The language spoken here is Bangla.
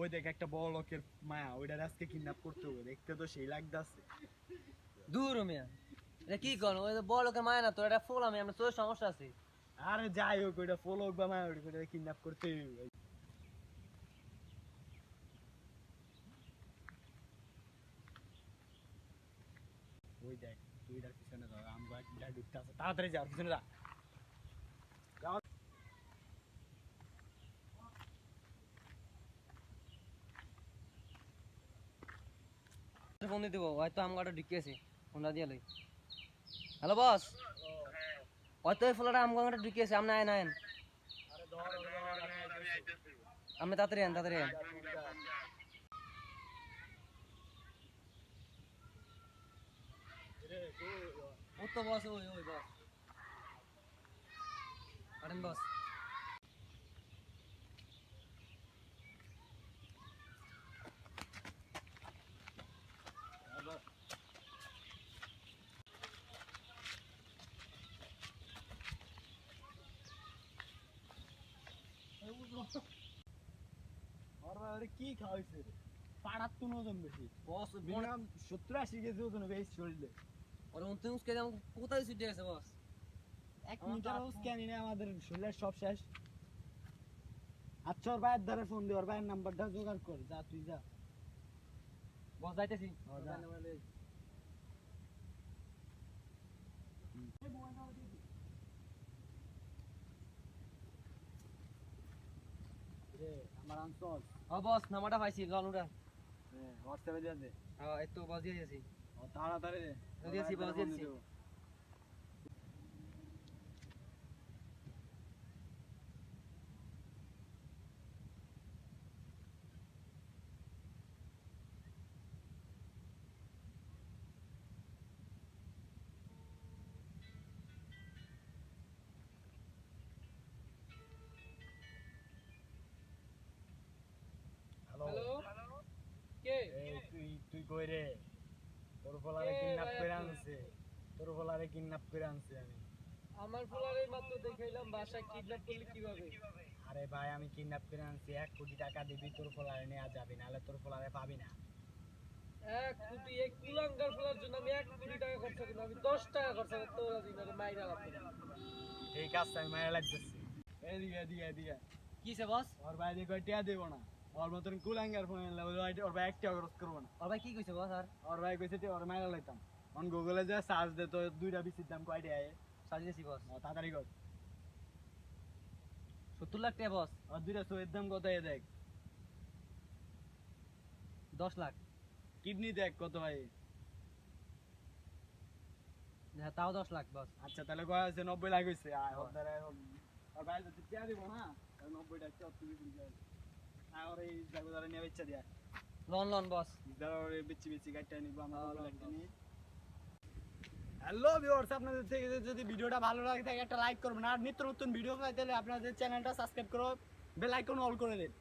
ওই দেখ একটা বড় লোকের মায়া ওইটা আজকে কিডন্যাপ করতে হবে দেখতে তো সেই লাগতাছে। দূর মিয়া। এটা কি কর ওই বড় লোকের মায় না তো এটা ফুল আমি আমরা তোর সমস্যা আছে। আরে যাই হোক ওইটা ফলো হোক বা মায়া ওইটা কিডন্যাপ করতে হবে। ওই দেখ তুইটার পিছনে যাও আমরা একটা ঢুকতে আছে। তাড়াতাড়ি যা ওর পিছনে যা যাও। ফোন দিয়ে দেবো, হয়তো আমগাটা ঢুকিয়েছে ফোনটা দিয়ে লই হ্যালো বস হয়তো এই ফুলটা আমগাটা ঢুকিয়েছে আপনি আয় না আয়েন আপনি তাড়াতাড়ি আন তাড়াতাড়ি আন। ও তো বস ওই ওই বস আরেন বস কি খাওয়াইছে? পাড়ার তো ওজন বেশি। বস মিনিমাম সত্তর আশি কেজি ওজন হবে শরীরে। ওর উনতে উসকে দাম কোথায় ছুটে গেছে বস? এক মিটার স্ক্যান নিয়ে আমাদের শরীরের সব শেষ। আচ্ছা ওর ভাইয়ের দ্বারা ফোন ওর ভাইয়ের নাম্বারটা জোগাড় কর যা তুই যা। বস যাইতেছি যা। রে আমার আনসল ও বস নামাটা পাইছি লন হোয়াটসঅ্যাপে দিয়ে দে হ্যাঁ এই বস দিয়ে তাড়াতাড়ি দিয়েছি, বাস দিয়েছি। হ্যালো হ্যালো কে এই তুই তুই কই রে তোর বলারে এ কিডন্যাপ করে আনছে। তোর বলারে কিডন্যাপ করে আনছে আমি। আমার ফুলারে মাত্র দেখাইলাম বাসা কিডন্যাপ করলে কীভাবে? আরে ভাই আমি কিডন্যাপ করে আনছি। এক কোটি টাকা দিবি তোর ফলারে নেওয়া যাবে নাহলে তোর ফলারে পাবি না। এক কোটি এক কুলাঙ্গার ফুলার জন্য আমি এক কোটি টাকা খরচা করলাম। আমি দশ টাকা খরচা করতে ওরা দিন মাইরা লাগবে এই কাজটা আমি মায়া লাগতেছি। এদিকে এদিকে এদিকে। কিসে বস ওর দেখো টিয়া দেবো না। ওর মতন কুলাঙ্গার ফোন এনলে ওর ভাই একটা খরচ করব না। ওর ভাই কি কইছে বস আর ওর ভাই কইছে ওর মায়া লাইতাম। অন গুগলে যা সার্চ দে তো দুইটা বিসির দাম কয়টা আয়? সাজিয়েছি বস। তাড়াতাড়ি কর। সত্তর লাখ টাকা বস। আর দুইটা সইয়ের দাম কত এ দেখ? দশ লাখ। কিডনি দেখ কত ভাই হ্যাঁ তাও দশ লাখ বস। আচ্ছা তাহলে কয় আছে? নব্বই লাখ হয়েছে আর ভাই যদি টিয়া দিব না দিয়ে দেবে। আর এই জায়গা দ্বারা নিয়ে বেচা দিয়া। লন লন বস। বেচি বেচি গাড়িটা নিবো আমার হ্যাঁ, লন। নিয়ে। হ্যালো ভিউয়ার্স আপনাদের থেকে যদি ভিডিওটা ভালো লাগে থাকে একটা লাইক করবেন। আর নিত্য নতুন ভিডিও পাইতে হলে আপনাদের চ্যানেলটা সাবস্ক্রাইব করো বেল আইকন অল করে দিন।